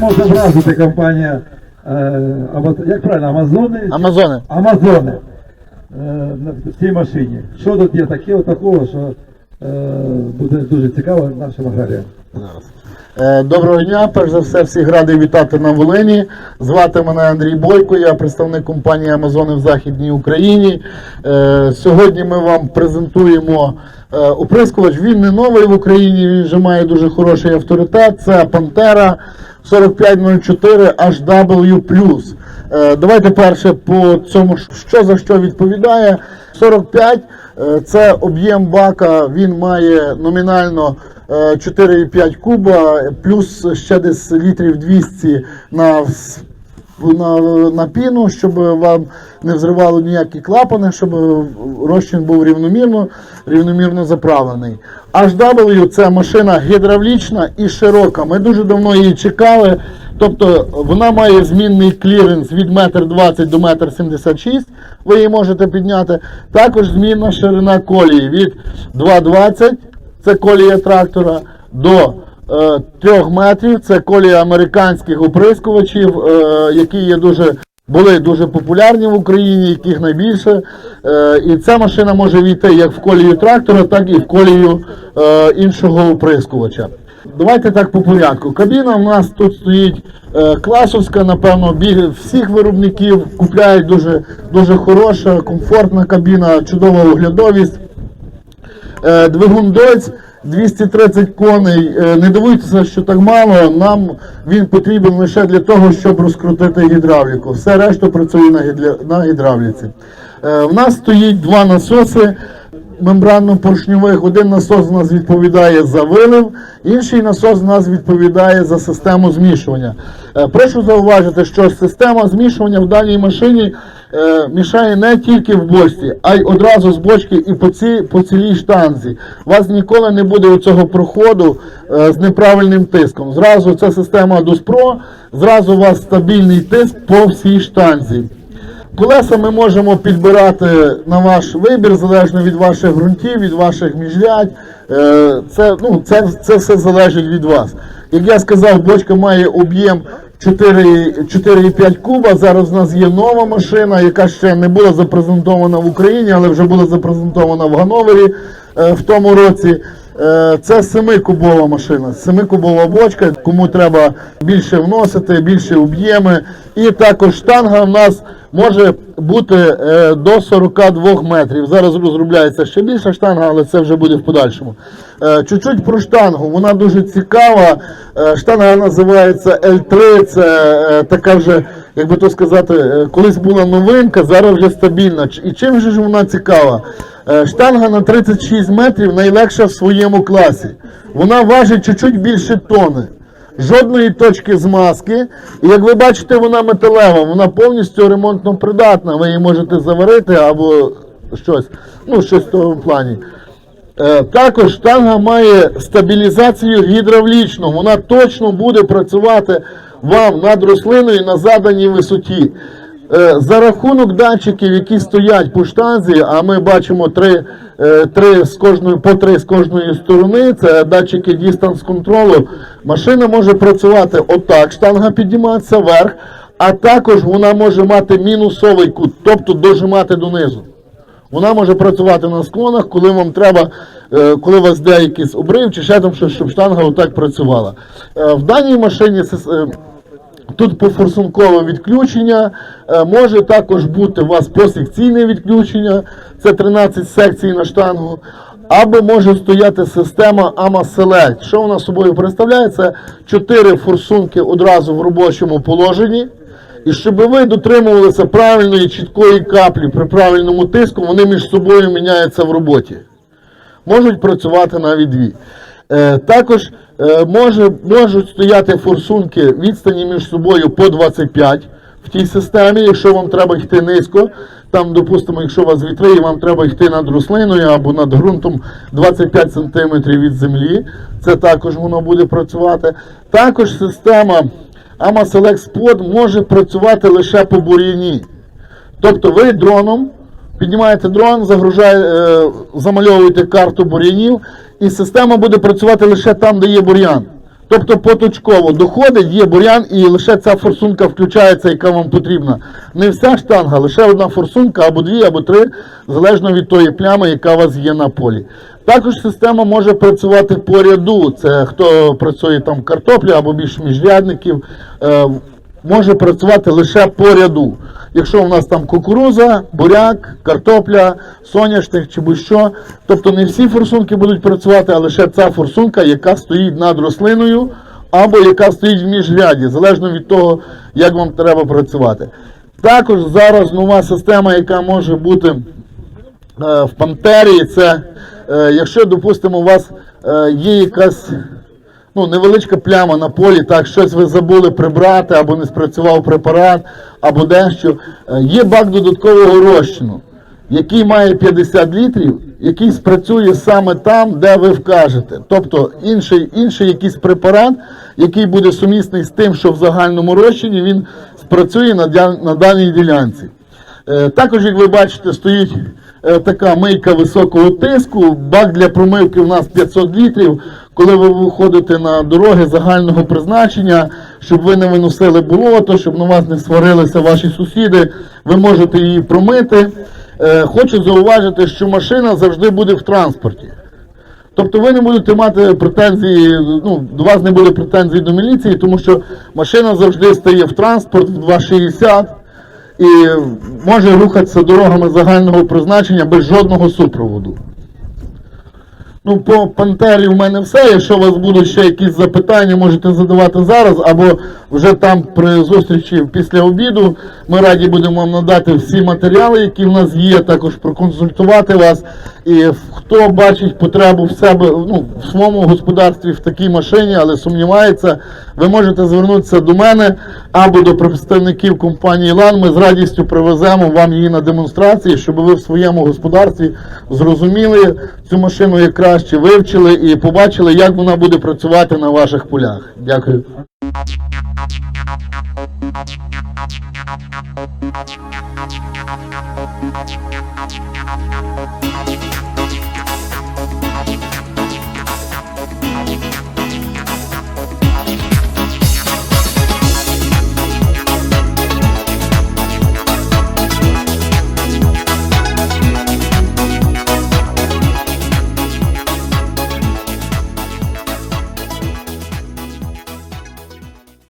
Може вразити компанія, е, як правильно, Амазони? Амазони. Амазони е, в цій машині. Що тут є таке, такого, що е, буде дуже цікаво нашим аграріям. Е, Доброго дня, перш за все, всіх радий вітати на Волині. Звати мене Андрій Бойко, я представник компанії Амазони в Західній Україні. Е, Сьогодні ми вам презентуємо е, оприскувач. Він не новий в Україні, він вже має дуже хороший авторитет. Це Пантера 4504 HW. Давайте перше по цьому, що за що відповідає. 45 е, це об'єм бака, він має номінально 4,5 куба, плюс ще десь літрів 200 на, на, на піну, щоб вам не взривало ніякі клапани, щоб розчин був рівномірно, рівномірно заправлений. HW це машина гідравлічна і широка. Ми дуже давно її чекали. Тобто вона має змінний кліренс від 1,20 до 1,76 м, ви її можете підняти. Також змінна ширина колії від 2,20 це колія трактора до е, 3 метрів. Це колія американських оприскувачів, е, які є дуже. Були дуже популярні в Україні, яких найбільше. Е, і ця машина може війти як в колію трактора, так і в колію е, іншого оприскувача. Давайте так по порядку. Кабіна у нас тут стоїть е, класовська, напевно, біг всіх виробників купляють дуже, дуже хороша, комфортна кабіна, чудова оглядовість. Двигун Дойц 230 коней. Е, Не дивуйтеся, що так мало. Нам він потрібен лише для того, щоб розкрутити гідравліку. Все решта працює на, гідравліці. Е, В нас стоїть два насоси мембранно-поршньових. Один насос у нас відповідає за вилив, інший насос у нас відповідає за систему змішування. Е, Прошу зауважити, що система змішування в даній машині е, мішає не тільки в бочці, а й одразу з бочки і по, ці, по цілій штанзі. У вас ніколи не буде цього проходу е, з неправильним тиском. Зразу це система Дуспро, зразу у вас стабільний тиск по всій штанзі. Колеса ми можемо підбирати на ваш вибір, залежно від ваших ґрунтів, від ваших міжрядь. Е, Це, ну, це, це все залежить від вас. Як я сказав, бочка має об'єм 4 4,5 куба. Зараз у нас є нова машина, яка ще не була запрезентована в Україні, але вже була запрезентована в Гановері е, в тому році. Е, Це 7-кубова машина, 7-кубова бочка, кому треба більше вносити, більше об'єми. І також штанга в нас може бути е, до 42 метрів. Зараз розробляється ще більша штанга, але це вже буде в подальшому. Е, Чуть-чуть про штангу, вона дуже цікава. Штанга називається L3, це така вже, як би то сказати, е, колись була новинка, зараз вже стабільна. І чим же ж вона цікава? Е, Штанга на 36 метрів найлегша в своєму класі. Вона важить чуть-чуть більше тони. Жодної точки змазки. І як ви бачите, вона металева, вона повністю ремонтно придатна. Ви її можете заварити або щось, ну щось в тому плані. Е, Також штанга має стабілізацію гідравлічну. Вона точно буде працювати вам над рослиною на заданій висоті. Е, За рахунок датчиків, які стоять по штанзі, а ми бачимо три, е, три з кожної, по три з кожної сторони, це датчики дистанс контролу. Машина може працювати отак, штанга підніматися вверх, а також вона може мати мінусовий кут, тобто дожимати донизу. Вона може працювати на склонах, коли вам треба, е, коли у вас де якийсь обрив чи ще там щось, щоб штанга отак працювала. В даній машині тут пофорсункове відключення, е, може також бути у вас посекційне відключення, це 13 секцій на штангу. Або може стояти система AMA Select. Що вона собою представляє? Це 4 форсунки одразу в робочому положенні. І щоб ви дотримувалися правильної чіткої каплі при правильному тиску, вони між собою міняються в роботі. Можуть працювати навіть дві. Е, також може, можуть стояти форсунки відстані між собою по 25 в тій системі, якщо вам треба йти низько. Там, допустимо, якщо у вас вітри, і вам треба йти над рослиною або над ґрунтом 25 см від землі, це також воно буде працювати. Також система AmaSelect Spot може працювати лише по бур'яні. Тобто ви дроном піднімаєте дрон, загружає, е, замальовуєте карту бур'янів, і система буде працювати лише там, де є бур'ян. Тобто поточково доходить, є бур'ян, і лише ця форсунка включається, яка вам потрібна. Не вся штанга, лише одна форсунка, або дві, або три, залежно від тої плями, яка у вас є на полі. Також система може працювати по ряду. Це хто працює там в картоплі або більш міжрядників, е, може працювати лише по ряду. Якщо у нас там кукуруза, буряк, картопля, соняшник чи будь-що, тобто не всі форсунки будуть працювати, а лише ця форсунка, яка стоїть над рослиною, або яка стоїть в міжряді, залежно від того, як вам треба працювати. Також зараз нова система, яка може бути е, в Пантері, це е, якщо, допустимо, у вас е, є якась ну, невеличка пляма на полі, так, щось ви забули прибрати, або не спрацював препарат, або дещо. Е, Є бак додаткового розчину, який має 50 літрів, який спрацює саме там, де ви вкажете. Тобто інший, інший якийсь препарат, який буде сумісний з тим, що в загальному розчині, він спрацює на, на даній ділянці. Е, Також, як ви бачите, стоїть е, така мийка високого тиску. Бак для промивки у нас 500 літрів. Коли ви виходите на дороги загального призначення, щоб ви не виносили болото, щоб на вас не сварилися ваші сусіди, ви можете її промити. Е, Хочу зауважити, що машина завжди буде в транспорті. Тобто ви не будете мати претензії, ну, до вас не буде претензій до міліції, тому що машина завжди стає в транспорт в 260 і може рухатися дорогами загального призначення без жодного супроводу. Ну, по пантері в мене все. Якщо у вас будуть ще якісь запитання, можете задавати зараз, або вже там при зустрічі після обіду. Ми раді будемо вам надати всі матеріали, які в нас є, також проконсультувати вас. І хто бачить потребу в себе ну, в своєму господарстві в такій машині, але сумнівається, ви можете звернутися до мене або до представників компанії LAN. Ми з радістю привеземо вам її на демонстрації, щоб ви в своєму господарстві зрозуміли цю машину як краще, вивчили і побачили, як вона буде працювати на ваших полях. Дякую.